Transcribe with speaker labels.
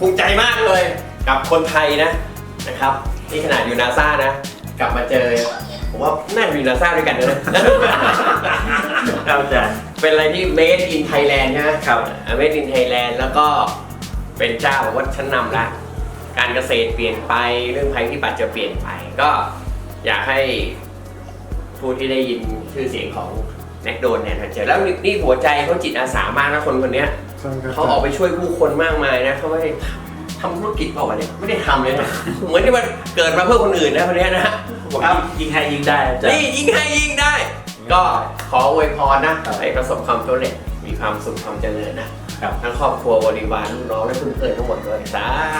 Speaker 1: ผมภูมิใจมากเลยกับคนไทยนะนะครับนี่ขนาดอยู่นาซานะ กลับมาเจอ ผมว่าน่าจะอยู่นาซาด้วยกันนะ
Speaker 2: ครับอาจารย์
Speaker 1: เป็นอะไรที่ made in Thailand ใช่ไหม
Speaker 2: ครับ
Speaker 1: อ่า made in Thailand แล้วก็เป็นเจ้าวัฒนนำละ การเกษตรเปลี่ยนไปเรื่องภัยพิบัติจะเปลี่ยนไป ก็อยากให้ผู้ที่ได้ยินชื่อเสียงของแม็กโดนเนี่ยเจอแล้วนี่นี่หัวใจเขาจิตอาสามากนะคนคนเนี้ย
Speaker 3: ใช่ครับ
Speaker 1: เขาออกไปช่วยผู้คนมากมายนะเขาไม่ได้ทำธุรกิจเปล่าวะเนี่ยไม่ได้ทำเลยนะเหมือนที่มันเกิดมาเพื่อคนอื่นนะคนเนี้ยนะ
Speaker 2: ครับยิงให้ยิงได้อาจารย์
Speaker 1: นี่ยิ่งให้ยิ่งได้ ก็ขออวยพรนะให้ประสบความสำเร็จมีความสุขความเจริญนะครับทั้งครอบครัวบริวารลูกน้องและเพื่อนๆทั้งหมดเลยสาธุ